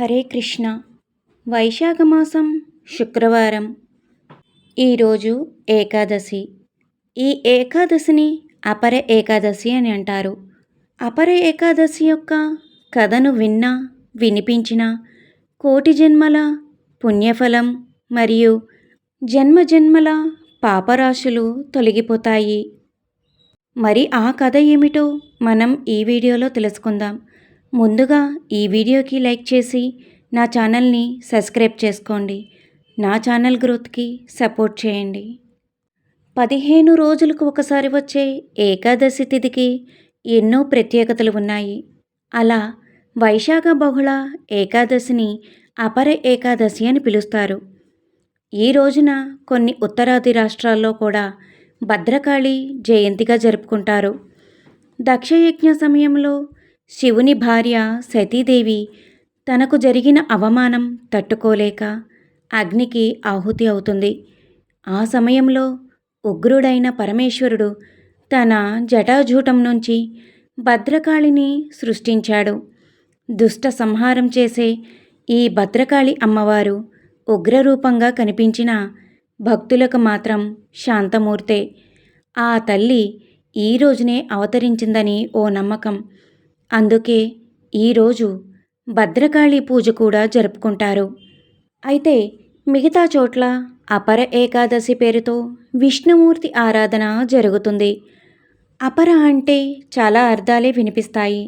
హరే కృష్ణ. వైశాఖ మాసం శుక్రవారం. ఈరోజు ఏకాదశి. ఈ ఏకాదశిని అపర ఏకాదశి అని అంటారు. అపర ఏకాదశి యొక్క కథను విన్నా వినిపించిన కోటి జన్మల పుణ్యఫలం మరియు జన్మజన్మల పాపరాశులు తొలగిపోతాయి. మరి ఆ కథ ఏమిటో మనం ఈ వీడియోలో తెలుసుకుందాం. ముందుగా ఈ వీడియోకి లైక్ చేసి నా ఛానల్ని సబ్స్క్రైబ్ చేసుకోండి. నా ఛానల్ గ్రోత్కి సపోర్ట్ చేయండి. పదిహేను రోజులకు ఒకసారి వచ్చే ఏకాదశి తిథికి ఎన్నో ప్రత్యేకతలు ఉన్నాయి. అలా వైశాఖ బహుళ ఏకాదశిని అపర ఏకాదశి అని పిలుస్తారు. ఈ రోజున కొన్ని ఉత్తరాది రాష్ట్రాల్లో కూడా భద్రకాళి జయంతిగా జరుపుకుంటారు. దక్షయజ్ఞ సమయంలో శివుని భార్య సతీదేవి తనకు జరిగిన అవమానం తట్టుకోలేక అగ్నికి ఆహుతి అవుతుంది. ఆ సమయంలో ఉగ్రుడైన పరమేశ్వరుడు తన జటాజూటం నుంచి భద్రకాళిని సృష్టించాడు. దుష్ట సంహారం చేసే ఈ భద్రకాళి అమ్మవారు ఉగ్రరూపంగా కనిపించిన భక్తులకు మాత్రం శాంతమూర్తే. ఆ తల్లి ఈ రోజునే అవతరించిందని ఓ నమ్మకం. అందుకే ఈరోజు భద్రకాళి పూజ కూడా జరుపుకుంటారు. అయితే మిగతా చోట్ల అపర ఏకాదశి పేరుతో విష్ణుమూర్తి ఆరాధన జరుగుతుంది. అపర అంటే చాలా అర్థాలే వినిపిస్తాయి.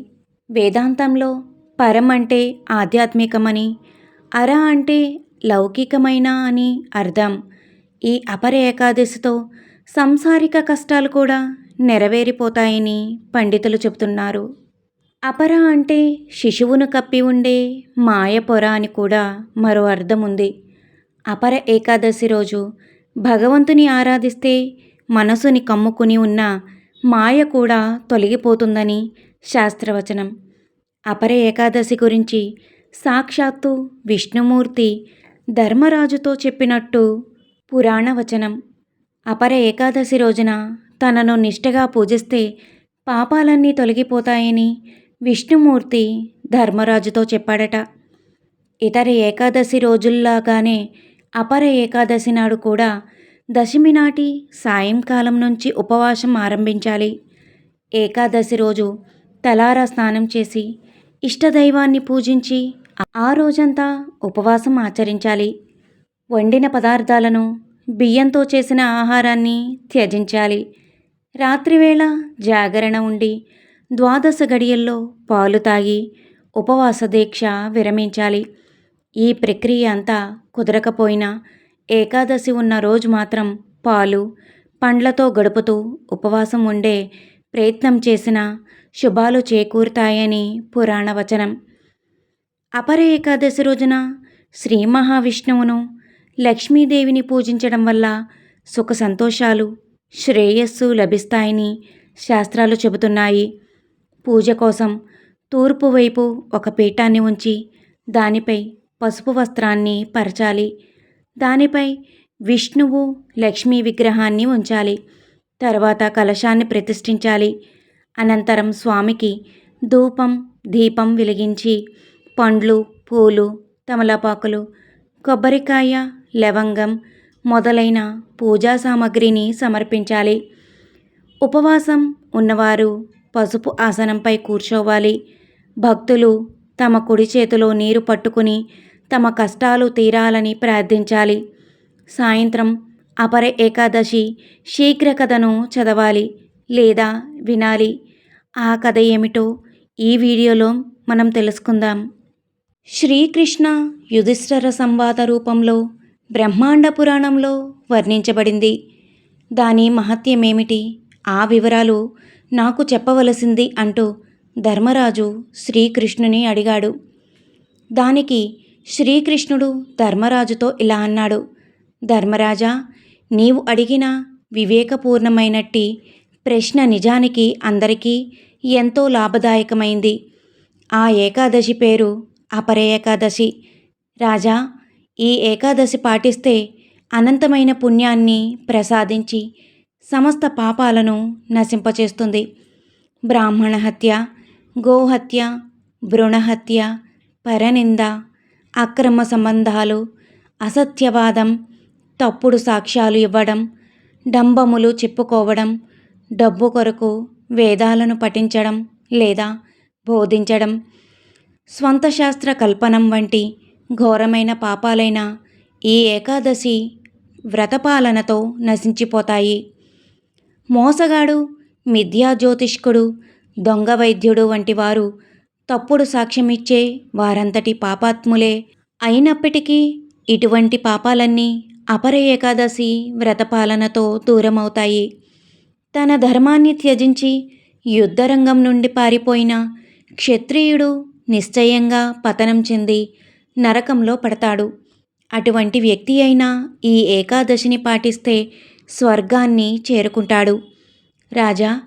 వేదాంతంలో పరం అంటే ఆధ్యాత్మికమని అర అంటే లౌకికమైన అని అర్థం. ఈ అపర ఏకాదశితో సంసారిక కష్టాలు కూడా నెరవేరిపోతాయని పండితులు చెబుతున్నారు. అపర అంటే శిశువును కప్పి ఉండే మాయ పొర అని కూడా మరో అర్థం ఉంది అపర ఏకాదశి రోజు భగవంతుని ఆరాధిస్తే మనసుని కమ్ముకుని ఉన్న మాయ కూడా తొలగిపోతుందని శాస్త్రవచనం. అపర ఏకాదశి గురించి సాక్షాత్తు విష్ణుమూర్తి ధర్మరాజుతో చెప్పినట్టు పురాణ వచనం అపర ఏకాదశి రోజున తనను నిష్టగా పూజిస్తే పాపాలన్నీ తొలగిపోతాయని విష్ణుమూర్తి ధర్మరాజుతో చెప్పాడట. ఇతర ఏకాదశి రోజుల్లాగానే అపర ఏకాదశి నాడు కూడా దశమి నాటి సాయంకాలం నుంచి ఉపవాసం ఆరంభించాలి. ఏకాదశి రోజు తలారా స్నానం చేసి ఇష్టదైవాన్ని పూజించి ఆ రోజంతా ఉపవాసం ఆచరించాలి. వండిన పదార్థాలను బియ్యంతో చేసిన ఆహారాన్ని త్యజించాలి. రాత్రివేళ జాగరణ ఉండి ద్వాదశ గడియల్లో పాలు తాగి ఉపవాస దీక్ష విరమించాలి. ఈ ప్రక్రియ అంతా కుదరకపోయినా ఏకాదశి ఉన్న రోజు మాత్రం పాలు పండ్లతో గడుపుతూ ఉపవాసం ఉండే ప్రయత్నం చేసిన శుభాలు చేకూరుతాయని పురాణ వచనం. అపర ఏకాదశి రోజున శ్రీ మహావిష్ణువును లక్ష్మీదేవిని పూజించడం వల్ల సుఖ సంతోషాలు శ్రేయస్సు లభిస్తాయని శాస్త్రాలు చెబుతున్నాయి. పూజ కోసం తూర్పు వైపు ఒక పీఠాన్ని ఉంచి దానిపై పసుపు వస్త్రాన్ని పరచాలి. దానిపై విష్ణువు లక్ష్మీ విగ్రహాన్ని ఉంచాలి. తర్వాత కలశాన్ని ప్రతిష్ఠించాలి. అనంతరం స్వామికి ధూపం దీపం వెలిగించి పండ్లు పూలు తమలపాకులు కొబ్బరికాయ లవంగం మొదలైన పూజా సామాగ్రిని సమర్పించాలి. ఉపవాసం ఉన్నవారు పసుపు ఆసనంపై కూర్చోవాలి. భక్తులు తమ కుడి చేతిలో నీరు పట్టుకుని తమ కష్టాలు తీరాలని ప్రార్థించాలి. సాయంత్రం అపర ఏకాదశి శీఘ్ర కథను చదవాలి లేదా వినాలి. ఆ కథ ఏమిటో ఈ వీడియోలో మనం తెలుసుకుందాం. శ్రీకృష్ణ యుధిష్ఠర సంవాద రూపంలో బ్రహ్మాండ పురాణంలో వర్ణించబడింది. దాని మహత్యమేమిటి? ఆ వివరాలు నాకు చెప్పవలసింది అంటూ ధర్మరాజు శ్రీకృష్ణుని అడిగాడు. దానికి శ్రీకృష్ణుడు ధర్మరాజుతో ఇలా అన్నాడు. ధర్మరాజా నీవు అడిగిన వివేకపూర్ణమైనట్టి ప్రశ్న నిజానికి అందరికీ ఎంతో లాభదాయకమైంది. ఆ ఏకాదశి పేరు అపర ఏకాదశి. రాజా ఈ ఏకాదశి పాటిస్తే అనంతమైన పుణ్యాన్ని ప్రసాదించి సమస్త పాపాలను నశింపచేస్తుంది. బ్రాహ్మణ హత్య గోహత్య భ్రూణహత్య పరనింద అక్రమ సంబంధాలు అసత్యవాదం తప్పుడు సాక్ష్యాలు ఇవ్వడం డంబములు చెప్పుకోవడం డబ్బు కొరకు వేదాలను పఠించడం లేదా బోధించడం స్వంత శాస్త్ర కల్పనం వంటి ఘోరమైన పాపాలైన ఈ ఏకాదశి వ్రతపాలనతో నశించిపోతాయి. మోసగాడు మిథ్యా జ్యోతిష్కుడు దొంగ వైద్యుడు వంటి వారు తప్పుడు సాక్ష్యమిచ్చే వారంతటి పాపాత్ములే. అయినప్పటికీ ఇటువంటి పాపాలన్నీ అపర ఏకాదశి వ్రతపాలనతో దూరమవుతాయి. తన ధర్మాన్ని త్యజించి యుద్ధరంగం నుండి పారిపోయిన క్షత్రియుడు నిశ్చయంగా పతనం చెంది నరకంలో పడతాడు. అటువంటి వ్యక్తి అయినా ఈ ఏకాదశిని పాటిస్తే స్వర్గాన్ని చేరుకుంటాడు. రాజా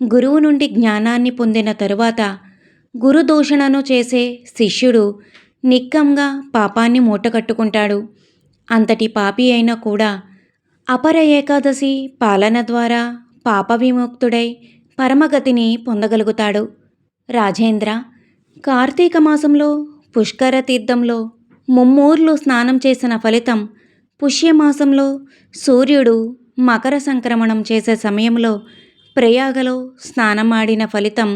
గురువు నుండి జ్ఞానాన్ని పొందిన తరువాత గురుదూషణను చేసే శిష్యుడు నిక్కంగా పాపాన్ని మూటకట్టుకుంటాడు అంతటి పాపి అయినా కూడా అపర ఏకాదశి పాలన ద్వారా పాప విముక్తుడై పరమగతిని పొందగలుగుతాడు. రాజేంద్ర కార్తీక మాసంలో పుష్కర తీర్థంలో ముమ్మూర్లు స్నానం చేసిన ఫలితం పుష్యమాసంలో సూర్యుడు మకర సంక్రమణం చేసే సమయంలో ప్రయాగలో స్నానమాడిన ఫలితం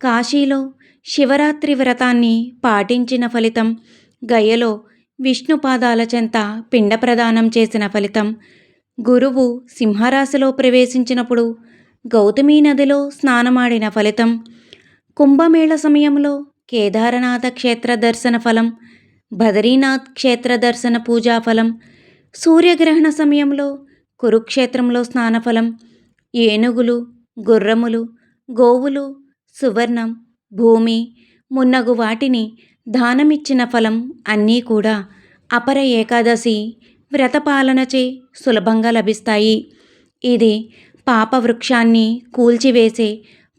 కాశీలో శివరాత్రి వ్రతాన్ని పాటించిన ఫలితం గయలో విష్ణుపాదాల చెంత పిండ ప్రదానం చేసిన ఫలితం గురువు సింహరాశిలో ప్రవేశించినప్పుడు గౌతమీ నదిలో స్నానమాడిన ఫలితం కుంభమేళ సమయంలో కేదారనాథ క్షేత్ర దర్శన ఫలం బదరీనాథ్ క్షేత్ర దర్శన పూజా ఫలం సూర్యగ్రహణ సమయంలో కురుక్షేత్రంలో స్నానఫలం ఏనుగులు గుర్రములు గోవులు సువర్ణం భూమి మున్నగు వాటిని దానమిచ్చిన ఫలం అన్నీ కూడా అపర ఏకాదశి వ్రతపాలనచే సులభంగా లభిస్తాయి. ఇది పాప వృక్షాన్ని కూల్చివేసే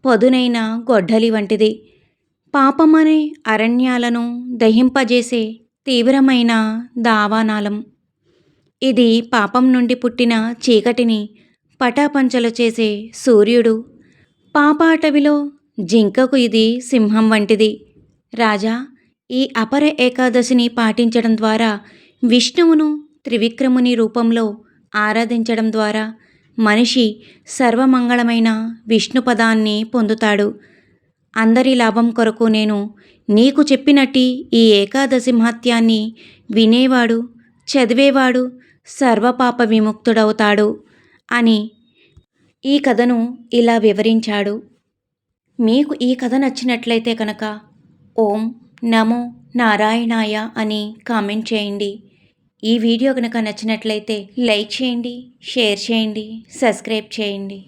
పదునైన గొడ్డలి వంటిది. పాపమనే అరణ్యాలను దహింపజేసే తీవ్రమైన దావానాలం ఇది పాపం నుండి పుట్టిన చీకటిని పటాపంచలు చేసే సూర్యుడు. పాప అటవిలో జింకకు ఇది సింహం వంటిది. రాజా ఈ అపర ఏకాదశిని పాటించడం ద్వారా విష్ణువును త్రివిక్రముని రూపంలో ఆరాధించడం ద్వారా మనిషి సర్వమంగళమైన విష్ణు పదాన్ని పొందుతాడు. అందరి లాభం కొరకు నేను నీకు చెప్పినట్టి ఈ ఏకాదశి మహత్యాన్ని వినేవాడు చదివేవాడు సర్వపాప విముక్తుడవుతాడు అని ఈ కథను ఇలా వివరించాడు. మీకు ఈ కథ నచ్చినట్లయితే కనుక ఓం నమో నారాయణాయ అని కామెంట్ చేయండి. ఈ వీడియో కనుక నచ్చినట్లయితే లైక్ చేయండి షేర్ చేయండి సబ్స్క్రైబ్ చేయండి.